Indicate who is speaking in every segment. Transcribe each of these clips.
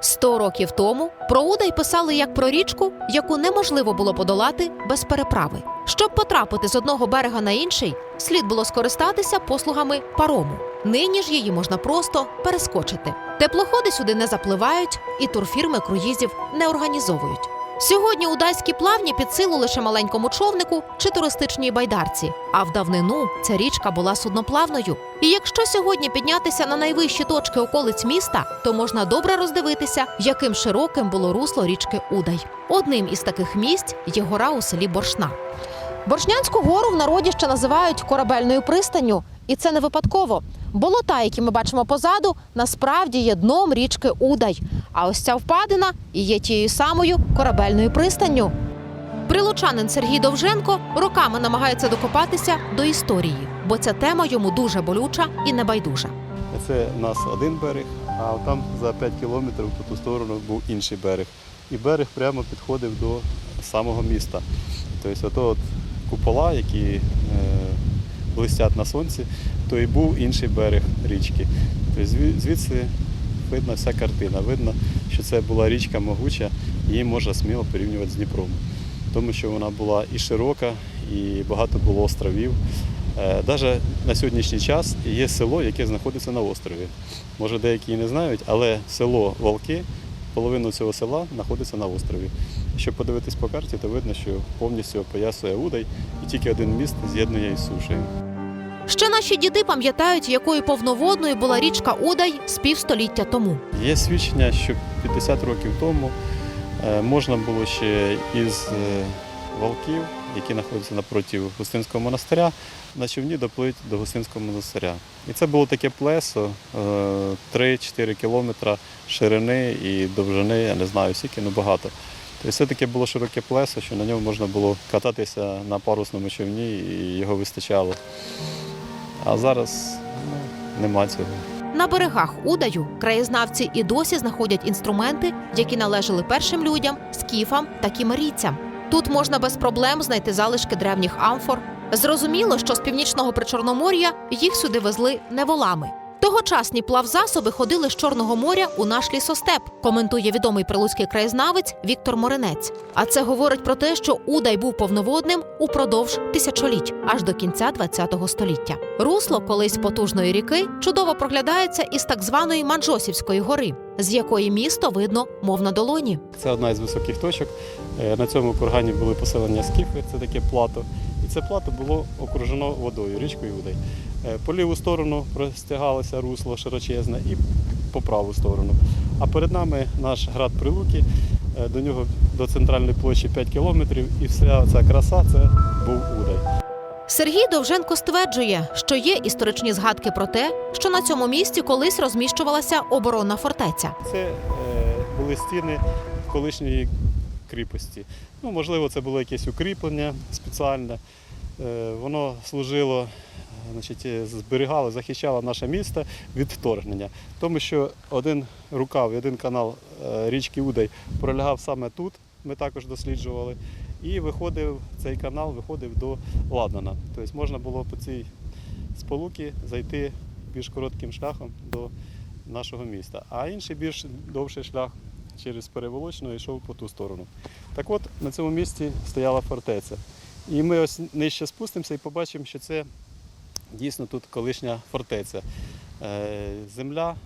Speaker 1: Сто років тому про Удай писали як про річку, яку неможливо було подолати без переправи. Щоб потрапити з одного берега на інший, слід було скористатися послугами парому. Нині ж її можна просто перескочити. Теплоходи сюди не запливають, і турфірми круїзів не організовують. Сьогодні удайські плавні під силу лише маленькому човнику чи туристичній байдарці. А в давнину ця річка була судноплавною. І якщо сьогодні піднятися на найвищі точки околиць міста, то можна добре роздивитися, яким широким було русло річки Удай. Одним із таких місць є гора у селі Боршна. Боршнянську гору в народі ще називають корабельною пристанню, і це не випадково. Болота, які ми бачимо позаду, насправді є дном річки Удай. А ось ця впадина і є тією самою корабельною пристанню. Прилучанин Сергій Довженко роками намагається докопатися до історії, бо ця тема йому дуже болюча і небайдужа.
Speaker 2: Це у нас один берег, а там за 5 кілометрів по ту сторону був інший берег. І берег прямо підходив до самого міста. Тобто ото от купола, які е, блистять на сонці, то і був інший берег річки. Тобто звідси видно вся картина. Видно, що це була річка могуча, її можна сміло порівнювати з Дніпром. Тому що вона була і широка, і багато було островів. Навіть на сьогоднішній час є село, яке знаходиться на острові. Може, деякі і не знають, але село Волки, половину цього села знаходиться на острові. Якщо подивитись по карті, то видно, що повністю опоясує Удай і тільки один міст з'єднує із сушею.
Speaker 1: Ще наші діди пам'ятають, якою повноводною була річка Удай з півстоліття тому.
Speaker 2: Є свідчення, що 50 років тому е, можна було ще із е, Волків, які знаходяться напроти Густинського монастиря, на човні доплити до Густинського монастиря. І це було таке плесо е, 3-4 кілометри ширини і довжини, я не знаю скільки, ну багато. Тобто це таке було широке плесо, що на ньому можна було кататися на парусному човні і його вистачало. А зараз ну, нема цього.
Speaker 1: На берегах Удаю краєзнавці і досі знаходять інструменти, які належали першим людям, скіфам та кімерійцям. Тут можна без проблем знайти залишки древніх амфор. Зрозуміло, що з північного причорномор'я їх сюди везли не волами. Тогочасні плавзасоби ходили з Чорного моря у наш лісостеп, коментує відомий прилуцький краєзнавець Віктор Моринець. А це говорить про те, що Удай був повноводним упродовж тисячоліть, аж до кінця ХХ століття. Русло колись потужної ріки чудово проглядається із так званої Манджосівської гори, з якої місто видно, мов на долоні.
Speaker 2: Це одна із високих точок. Е, На цьому кургані були поселення скіфи, це таке плато. І це плато було окружено водою, річкою Удай. Е, По ліву сторону простягалося русло широчезне і по праву сторону. А перед нами наш град Прилуки, Е, до нього до центральної площі 5 кілометрів, і вся ця краса це був Удай.
Speaker 1: Сергій Довженко стверджує, що є історичні згадки про те, що на цьому місці колись розміщувалася оборонна фортеця.
Speaker 2: Це е, були стіни колишньої кріпості. Ну, можливо, це було якесь укріплення спеціальне. Е, воно служило, значить, е, зберігало, захищало наше місто від вторгнення. Тому що один рукав, один канал е, річки Удай пролягав саме тут, ми також досліджували. І виходив цей канал виходив до Ладана. Тобто можна було по цій сполуки зайти більш коротким шляхом до нашого міста. А інший більш довший шлях через переволочну йшов по ту сторону. Так от на цьому місці стояла фортеця. І ми ось нижче спустимося і побачимо, що це дійсно тут колишня фортеця. Е, Земля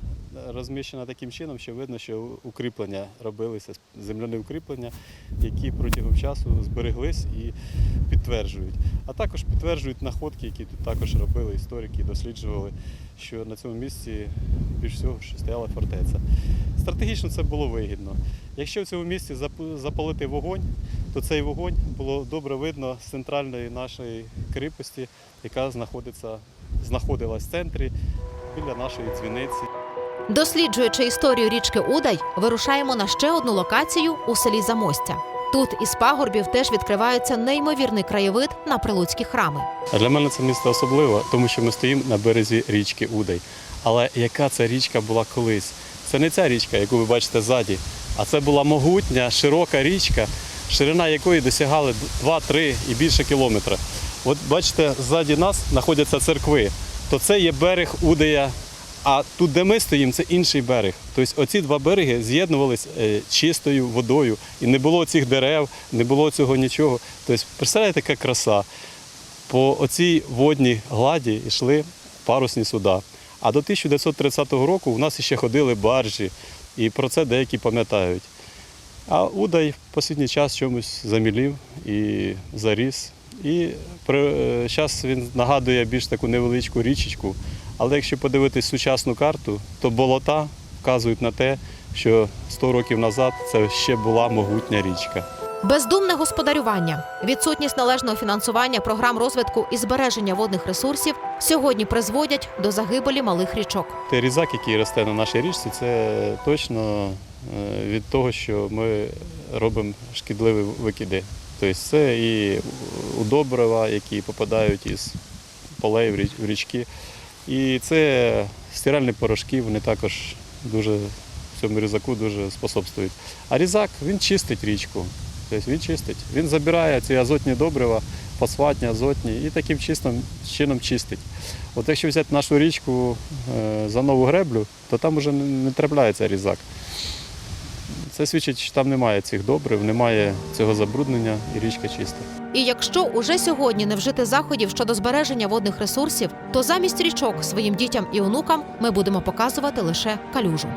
Speaker 2: розміщена таким чином, що видно, що укріплення робилися, земляні укріплення, які протягом часу збереглись і підтверджують. А також підтверджують находки, які тут також робили історики, досліджували, що на цьому місці більш всього стояла фортеця. Стратегічно це було вигідно. Якщо в цьому місці запалити вогонь, то цей вогонь було добре видно з центральної нашої кріпості, яка знаходиться, знаходилась в центрі біля нашої дзвіниці.
Speaker 1: Досліджуючи історію річки Удай, вирушаємо на ще одну локацію у селі Замостя. Тут із пагорбів теж відкривається неймовірний краєвид на прилуцькі храми.
Speaker 2: Для мене це місто особливо, тому що ми стоїмо на березі річки Удай. Але яка ця річка була колись? Це не ця річка, яку ви бачите ззаді, а це була могутня, широка річка, ширина якої досягали 2-3 і більше кілометра. От бачите, ззаді нас знаходяться церкви. То це є берег Удая А тут, де ми стоїмо, це інший берег. Тобто оці два береги з'єднувалися е, чистою водою. І не було цих дерев, не було цього нічого. Тобто, представляєте, яка краса. По оцій водній гладі йшли парусні суда. А до 1930 року у нас ще ходили баржі, і про це деякі пам'ятають. А Удай в останній час чомусь замілів і заріс. І зараз він нагадує більш таку невеличку річечку. Але якщо подивитись сучасну карту, то болота вказують на те, що 100 років назад це ще була могутня річка.
Speaker 1: Бездумне господарювання, відсутність належного фінансування програм розвитку і збереження водних ресурсів сьогодні призводять до загибелі малих річок.
Speaker 2: Той різак, який росте на нашій річці, це точно е, від того, що ми робимо шкідливі викиди. Тобто це і удобрива, які попадають із полей в річки. І це стиральні порошки, вони також дуже цьому різаку дуже способствують. А різак він чистить річку. Тобто він чистить. Він забирає ці азотні добрива, фосфатні, азотні, і таким чистим, чином чистить. От якщо взяти нашу річку е, за нову греблю, то там вже не трапляється різак. Це свідчить, що там немає цих добрив, немає цього забруднення і річка чиста.
Speaker 1: І якщо уже сьогодні не вжити заходів щодо збереження водних ресурсів, то замість річок своїм дітям і онукам ми будемо показувати лише калюжу.